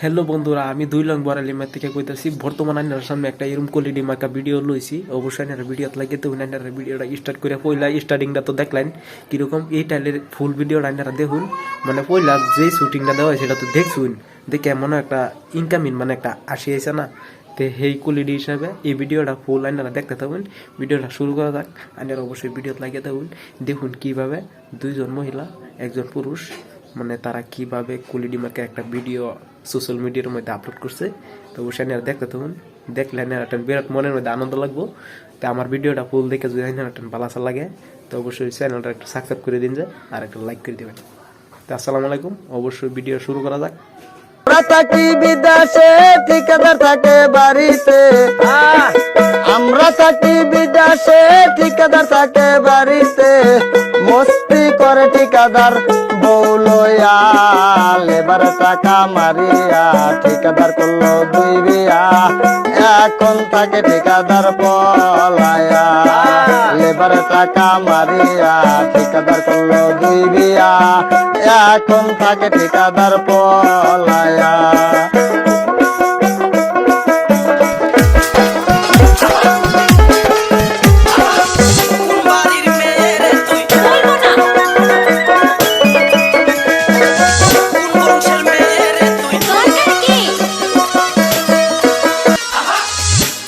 Hello বন্ধুরা, আমি দুই লং বরালিমার থেকে কইতাছি, বর্তমান আইনার সামনে একটা এরম কোয়ালিটি মার্কা ভিডিও লইছি। অবশ্যই আইনার ভিডিও লাগে তো আইনার ভিডিওটা স্টার্ট করে পয়লা স্টার্টিংটা তো দেখলেন। কীরকম এই টাইলের ফুল ভিডিওটা আইনারা দেখুন। মানে পয়লা যে শুটিংটা দেওয়া হয় সেটা তো দেখছুন। দেখে মনে হয় একটা ইনকামিং মানে একটা আসি আছে না। তো সেই কোয়ালিটি হিসাবে এই ভিডিওটা ফুল আইনারা দেখতে থাকুন। ভিডিওটা শুরু করা যাক, আইনারা অবশ্যই ভিডিও লাগিয়ে থাকুন। দেখুন কীভাবে দুইজন মহিলা, একজন পুরুষ মানে তারা কীভাবে কুলিডি মার্কে একটা ভিডিও সোশ্যাল মিডিয়ার মধ্যে আপলোড করছে। তো অবশ্যই নিয়ে দেখতে তখন দেখলে একটা বিরাট মনের মধ্যে আনন্দ লাগবো। তো আমার ভিডিওটা ফুল দেখে যদি একটা ভালো লাগে, তো অবশ্যই চ্যানেলটা একটু সাবস্ক্রাইব করে দিন যে, আর একটা লাইক করে দেবেন। তো আসসালামু আলাইকুম। অবশ্যই ভিডিও শুরু করা যাক। থাকি বিদেশে, ঠিকাদার থাকে বাড়িতে। আমরা থাকি বিদেশে, ঠিকাদার থাকে বাড়িতে। মস্তি করে ঠিকাদার বৌলয়া লেবার টাকা মারিয়া, ঠিকাদার করল দুই বিয়া। এখন তাকে ঠিকাদার পলায়া, লেবার টাকা মারিয়া, ঠিকাদার করল দুই বিয়া। এখন তাকে ঠিকাদার পলায়া।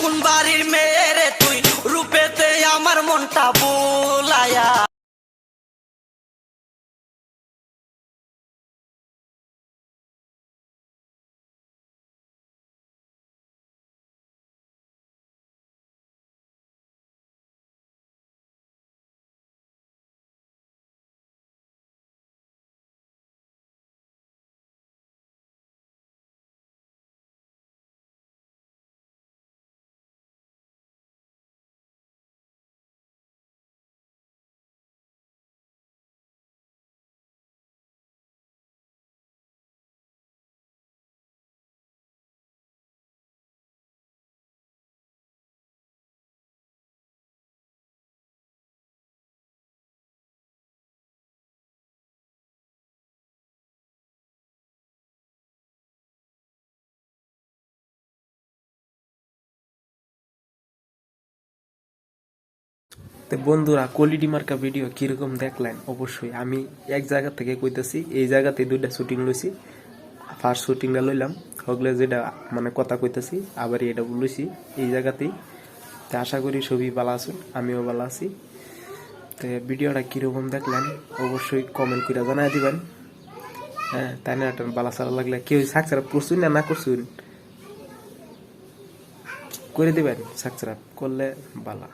কোন বাড়ির মেয়েরে তুই রূপেতে আমার মনটা বোলায়া। তো বন্ধুরা কোয়ালিটি মার্কা ভিডিও কীরকম দেখলেন? অবশ্যই আমি এক জায়গা থেকে কইতেছি, এই জায়গাতে দুইটা শুটিং লইছি। ফার্স্ট শুটিংটা লইলাম, হগলে যেটা মানে কথা কইতেছি, আবার এটা লইছি এই জায়গাতেই। তো আশা করি সবই ভালো আছেন, আমিও ভালো আছি। তো ভিডিওটা কীরকম দেখলেন, অবশ্যই কমেন্ট করে জানাই দিবেন। হ্যাঁ তাই না ভালো সারা লাগলে কেউ সাকসারাপ করছুন না না করছুন, করে দিবেন সাকসারাপ করলে ভালো।